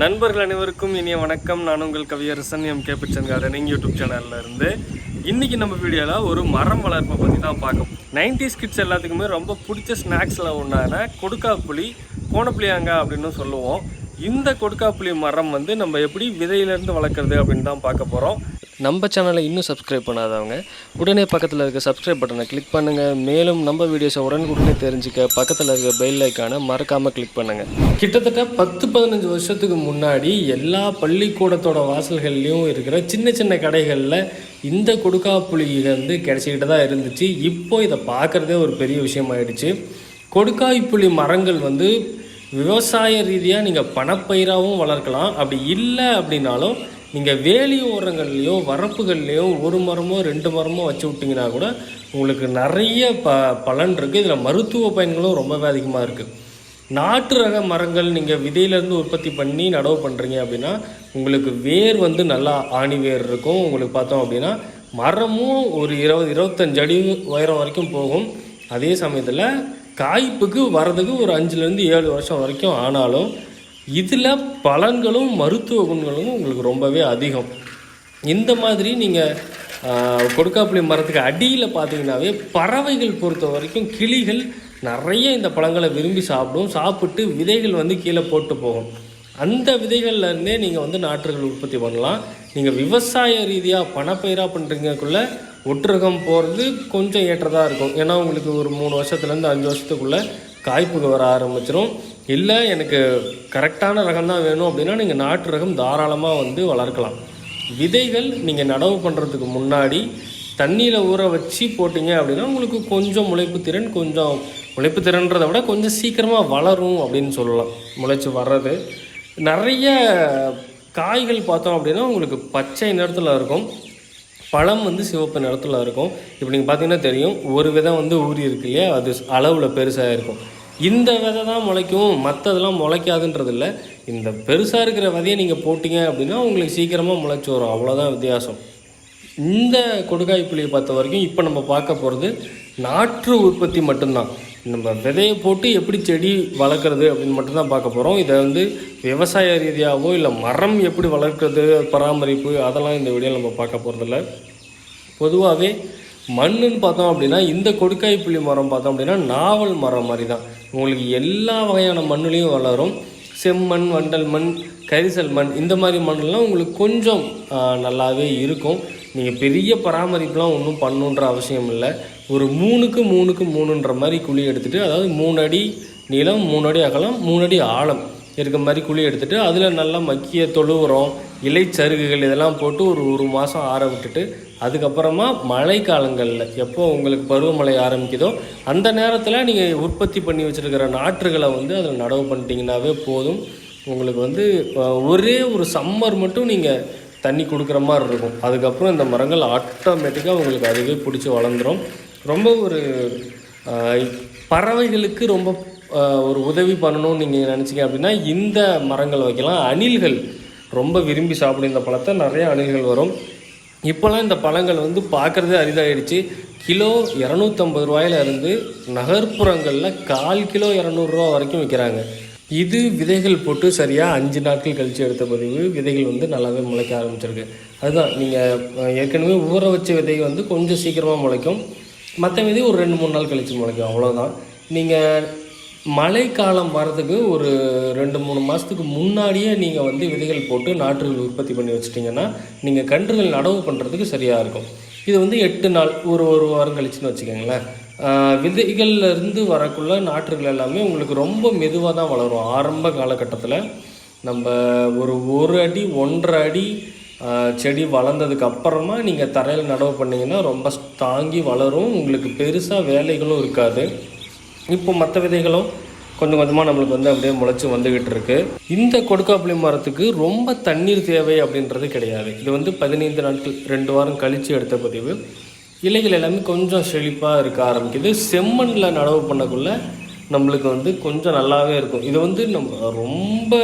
நண்பர்கள் அனைவருக்கும் இனிய வணக்கம். நான் உங்கள் Kaviyarasan M. K. Kitchen gardening YouTube சேனலில் இருந்து இன்னைக்கு நம்ம வீடியோவில் ஒரு மரம் வளர்ப்பை பற்றி தான் பார்க்கும் நைன்டிஸ் கிட்ஸ் எல்லாத்துக்குமே ரொம்ப பிடிச்ச ஸ்நாக்ஸில் ஒன்றான கொடுக்காப்புளி கோணப்புளியாங்க அப்படின்னு சொல்லுவோம். இந்த கொடுக்காப்புளி மரம் வந்து நம்ம எப்படி விதையிலேருந்து வளர்க்குறது அப்படின்னு தான் பார்க்க போகிறோம் நம்ம சேனலை இன்னும் சப்ஸ்கிரைப் பண்ணாதவங்க உடனே பக்கத்தில் இருக்க சப்ஸ்கிரைப் பட்டனை கிளிக் பண்ணுங்கள் மேலும் நம்ம வீடியோஸை உடனுக்குடனே தெரிஞ்சுக்க பக்கத்தில் இருக்க பெல் ஐக்கானை மறக்காமல் கிளிக் பண்ணுங்கள் கிட்டத்தட்ட பத்து பதினஞ்சு வருஷத்துக்கு முன்னாடி எல்லா பள்ளிக்கூடத்தோட வாசல்கள்லேயும் இருக்கிற சின்ன சின்ன கடைகளில் இந்த கொடுக்காப்புளி வந்து கிடைச்சிக்கிட்டு தான் இருந்துச்சு. இப்போ இதை பார்க்குறதே ஒரு பெரிய விஷயமாயிடுச்சு. கொடுக்காய் புளி மரங்கள் வந்து விவசாய ரீதியாக நீங்கள் பணப்பயிராகவும் வளர்க்கலாம். அப்படி இல்லை அப்படின்னாலும் நீங்கள் வேலியோரங்கள்லேயோ வரப்புகள்லேயோ ஒரு மரமோ ரெண்டு மரமோ வச்சு விட்டிங்கன்னா கூட உங்களுக்கு நிறைய ப பலன் இருக்குது இதில் மருத்துவ பயன்களும் ரொம்பவே அதிகமாக இருக்குது நாட்டு ரக மரங்கள் நீங்கள் விதையிலேருந்து உற்பத்தி பண்ணி நடவு பண்ணுறீங்க அப்படின்னா உங்களுக்கு வேர் வந்து நல்லா ஆணி வேர் இருக்கும். உங்களுக்கு பார்த்தோம் அப்படின்னா மரமும் ஒரு இருபது இருபத்தஞ்சு அடி உயரம் வரைக்கும் போகும். அதே சமயத்தில் காய்ப்புக்கு வரதுக்கு ஒரு அஞ்சுலேருந்து ஏழு வருஷம் வரைக்கும் ஆனாலும் இதில் பலன்களும் மருத்துவ குணங்களும் உங்களுக்கு ரொம்பவே அதிகம். இந்த மாதிரி நீங்கள் கொடுக்காப்புளி மரத்துக்கு அடியில் பார்த்தீங்கன்னாவே பறவைகள் பொறுத்த வரைக்கும் கிளிகள் நிறைய இந்த பழங்களை விரும்பி சாப்பிடும். சாப்பிட்டு விதைகள் வந்து கீழே போட்டு போகும். அந்த விதைகள்லேருந்தே நீங்கள் வந்து நாற்றுகள் உற்பத்தி பண்ணலாம். நீங்கள் விவசாய ரீதியாக பணப்பயிராக பண்ணுறீங்கக்குள்ள ஒற்றுகம் போகிறது கொஞ்சம் ஏற்றதாக இருக்கும். ஏன்னா உங்களுக்கு ஒரு மூணு வருஷத்துலேருந்து அஞ்சு வருஷத்துக்குள்ளே காய்ப்புக்கு வர ஆரம்பிச்சிடும் இல்லை எனக்கு கரெக்டான ரகம் தான் வேணும் அப்படின்னா நீங்கள் நாட்டு ரகம் தாராளமாக வந்து வளர்க்கலாம். விதைகள் நீங்கள் நடவு பண்ணுறதுக்கு முன்னாடி தண்ணியில் ஊற வச்சு போட்டிங்க அப்படின்னா உங்களுக்கு கொஞ்சம் முளைப்பு திறன் கொஞ்சம் முளைப்பு திறன்றதை விட கொஞ்சம் சீக்கிரமாக வளரும் அப்படின்னு சொல்லலாம். முளைச்சி வர்றது. நிறைய காய்கள் பார்த்தோம் அப்படின்னா உங்களுக்கு பச்சை நிறத்தில் இருக்கும். பழம் வந்து சிவப்பு நிறத்தில் இருக்கும். இப்போ நீங்கள் பார்த்தீங்கன்னா தெரியும் ஒரு விதம் வந்து ஊறி இருக்கு இல்லையா? அது அளவில் பெருசாக இருக்கும். இந்த விதை தான் முளைக்கும் மற்றதெல்லாம் முளைக்காதுன்றது இல்லை இந்த பெருசாக இருக்கிற விதையை நீங்கள் போட்டிங்க அப்படின்னா உங்களுக்கு சீக்கிரமாக முளைச்சி வரும். அவ்வளோதான் வித்தியாசம். இந்த கொடுக்காய் புளியை பொறுத்த வரைக்கும் இப்போ நம்ம பார்க்க போகிறது நாற்று உற்பத்தி மட்டும்தான். நம்ம விதையை போட்டு எப்படி செடி வளர்க்குறது அப்படின்னு மட்டும்தான் பார்க்க போகிறோம் இதை வந்து விவசாய ரீதியாகவோ இல்லை மரம் எப்படி வளர்க்குறது பராமரிப்பு அதெல்லாம் இந்த வீடியோ நம்ம பார்க்க போகிறதில்ல பொதுவாகவே மண்ணுன்னு பார்த்தோம் அப்படின்னா இந்த கொடுக்காய் புளி மரம் பார்த்தோம் அப்படின்னா நாவல் மரம் மாதிரி தான் உங்களுக்கு எல்லா வகையான மண்ணுலேயும் வளரும். செம்மண் வண்டல் மண் கரிசல் மண் இந்த மாதிரி மண்ணெல்லாம் உங்களுக்கு கொஞ்சம் நல்லாவே இருக்கும். நீங்கள் பெரிய பராமரிப்புலாம் ஒன்றும் பண்ணுன்ற அவசியம் இல்லை. ஒரு மூணுக்கு மூணுக்கு மூணுன்ற மாதிரி குழி எடுத்துகிட்டு அதாவது மூணு அடி நீளம் மூணு அடி அகலம் மூணு அடி ஆழம். இருக்க மாதிரி குழி எடுத்துட்டு அதில் நல்லா மக்கிய தொழு உரம் இலைச்சருகுகள் இதெல்லாம் போட்டு ஒரு ஒரு மாதம் ஆற விட்டுட்டு அதுக்கப்புறமா மழை காலங்களில் எப்போ உங்களுக்கு பருவமழை ஆரம்பிக்குதோ அந்த நேரத்தில் நீங்கள் உற்பத்தி பண்ணி வச்சுருக்கிற நாற்றுகளை வந்து அதில் நடவு பண்ணிட்டீங்கன்னாவே போதும். உங்களுக்கு வந்து ஒரே ஒரு சம்மர் மட்டும் நீங்கள் தண்ணி கொடுக்குற மாதிரி இருக்கும். அதுக்கப்புறம் இந்த மரங்கள் ஆட்டோமேட்டிக்காக உங்களுக்கு அதுவே பிடிச்சி வளர்ந்துரும். ரொம்ப ஒரு பறவைகளுக்கு ரொம்ப ஒரு உதவி பண்ணணும்னு நீங்கள் நினச்சிங்க அப்படின்னா இந்த மரங்கள் வைக்கலாம். அணில்கள் ரொம்ப விரும்பி சாப்பிடும் இந்த பழத்தை நிறைய அணில்கள் வரும். இப்போல்லாம் இந்த பழங்கள் வந்து பார்க்குறதே அரிதாகிடுச்சு கிலோ இரநூத்தம்பது ரூபாயில இருந்து நகர்ப்புறங்களில் கால் கிலோ இரநூறுவா வரைக்கும் விற்கிறாங்க இது விதைகள் போட்டு சரியாக அஞ்சு நாட்கள் கழித்து எடுத்த பதிவு விதைகள் வந்து நல்லாவே முளைக்க ஆரம்பிச்சிருக்கு. அதுதான் நீங்கள் ஏற்கனவே ஊற வச்ச விதை வந்து கொஞ்சம் சீக்கிரமாக முளைக்கும். மற்ற விதை ஒரு ரெண்டு மூணு நாள் கழித்து முளைக்கும். அவ்வளோதான் நீங்கள் மழைக்காலம் வரதுக்கு ஒரு ரெண்டு மூணு மாதத்துக்கு முன்னாடியே நீங்கள் வந்து விதைகள் போட்டு நாற்றுகள் உற்பத்தி பண்ணி வச்சிட்டிங்கன்னா நீங்கள் கன்றுகள் நடவு பண்ணுறதுக்கு சரியாக இருக்கும். இது வந்து எட்டு நாள் ஒரு ஒரு வாரம் கழிச்சுன்னு வச்சுக்கோங்களேன். விதைகள்லேருந்து இருந்து வரக்குள்ள நாற்றுகள் எல்லாமே உங்களுக்கு ரொம்ப மெதுவாக தான் வளரும். ஆரம்ப காலகட்டத்தில் நம்ம ஒரு ஒரு அடி ஒன்றரை அடி செடி வளர்ந்ததுக்கு அப்புறமா நீங்கள் தரையில் நடவு பண்ணிங்கன்னா ரொம்ப தாங்கி வளரும். உங்களுக்கு பெருசாக வேலைகளும் இருக்காது. இப்போ மற்ற விதைகளும் கொஞ்சம் கொஞ்சமாக நம்மளுக்கு வந்து அப்படியே முளைச்சி வந்துக்கிட்டு இருக்குது இந்த கொடுக்காப்புளி மரத்துக்கு ரொம்ப தண்ணீர் தேவை அப்படின்றது கிடையாது. இது வந்து பதினைந்து நாட்கள் ரெண்டு வாரம் கழித்து எடுத்த பதிவு. இலைகள் எல்லாமே கொஞ்சம் செழிப்பாக இருக்க ஆரம்பிக்குது. செம்மண்ணில் நடவு பண்ணக்குள்ள நம்மளுக்கு வந்து கொஞ்சம் நல்லாவே இருக்கும். இது வந்து நம்ம ரொம்ப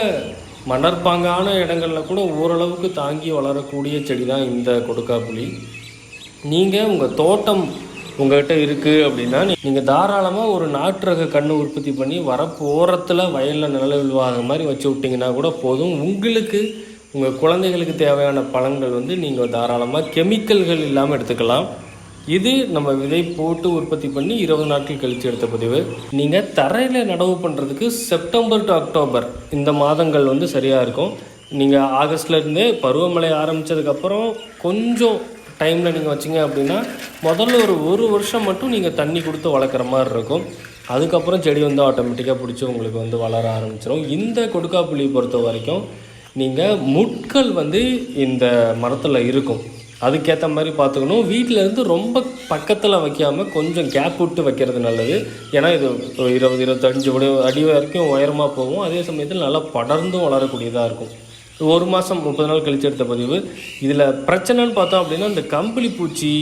மணற்பாங்கான இடங்கள்ல கூட ஓரளவுக்கு தாங்கி வளரக்கூடிய செடி தான் இந்த கொடுக்காப்புளி. நீங்கள் உங்கள் தோட்டம் உங்கள்கிட்ட இருக்குது அப்படின்னா நீங்கள் தாராளமாக ஒரு நாட்டு ரக கன்று உற்பத்தி பண்ணி வரப்பு ஓரத்தில் வயலில் நிழல் விழுவாத மாதிரி வச்சு விட்டிங்கன்னா கூட போதும். உங்களுக்கு உங்கள் குழந்தைகளுக்கு தேவையான பழங்கள் வந்து நீங்கள் தாராளமாக கெமிக்கல்கள் இல்லாமல் எடுத்துக்கலாம். இது நம்ம விதை போட்டு உற்பத்தி பண்ணி இருபது நாட்கள் கழித்து எடுத்த பதிவு. நீங்கள் தரையில் நடவு பண்ணுறதுக்கு செப்டம்பர் டு அக்டோபர் இந்த மாதங்கள் வந்து சரியாக இருக்கும். நீங்கள் ஆகஸ்ட்லேருந்தே பருவமழை ஆரம்பித்ததுக்கப்புறம் கொஞ்சம் டைமில் நீங்கள் வச்சிங்க அப்படின்னா முதல்ல ஒரு ஒரு வருஷம் மட்டும் நீங்கள் தண்ணி கொடுத்து வளர்க்குற மாதிரி இருக்கும். அதுக்கப்புறம் செடி வந்து ஆட்டோமேட்டிக்காக பிடிச்சி உங்களுக்கு வந்து வளர ஆரம்பிச்சிடும் இந்த கொடுக்காப்புளியை பொறுத்த வரைக்கும் நீங்கள் முட்கள் வந்து இந்த மரத்தில் இருக்கும். அதுக்கேற்ற மாதிரி பார்த்துக்கணும். வீட்டில் இருந்து ரொம்ப பக்கத்தில் வைக்காமல் கொஞ்சம் கேப் விட்டு வைக்கிறது நல்லது. ஏன்னா இது இருபது இருபத்தஞ்சு அடி வரைக்கும் உயரமாக போகும். அதே சமயத்தில் நல்லா படர்ந்தும் வளரக்கூடியதாக இருக்கும். ஒரு மாதம் முப்பது நாள் கழித்து எடுத்த பதிவு. இதில் பிரச்சனைன்னு பார்த்தோம் அப்படின்னா இந்த கம்பளி பூச்சி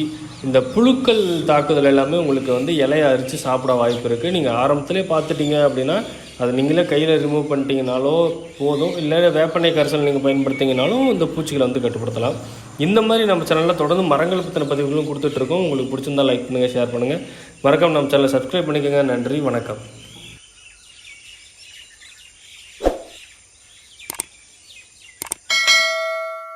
இந்த புழுக்கள் தாக்குதல் எல்லாமே உங்களுக்கு வந்து இலையை அரித்து சாப்பிட வாய்ப்பு இருக்குது நீங்கள் ஆரம்பத்துலேயே பார்த்துட்டீங்க அப்படின்னா அதை நீங்களே கையில் ரிமூவ் பண்ணிட்டீங்கனாலோ போதும். இல்லை வேப்பெண்ணெய் கரைசல் நீங்கள் பயன்படுத்திங்கனாலும் இந்த பூச்சிகளை வந்து கட்டுப்படுத்தலாம். இந்த மாதிரி நம்ம சேனலில் தொடர்ந்து மரங்கள் பற்றின பதிவுகளும் கொடுத்துட்ருக்கோம் உங்களுக்கு பிடிச்சிருந்தா லைக் பண்ணுங்கள் ஷேர் பண்ணுங்கள் மறக்காம நம்ம சேனலை சப்ஸ்கிரைப் பண்ணிக்கோங்க. நன்றி வணக்கம்.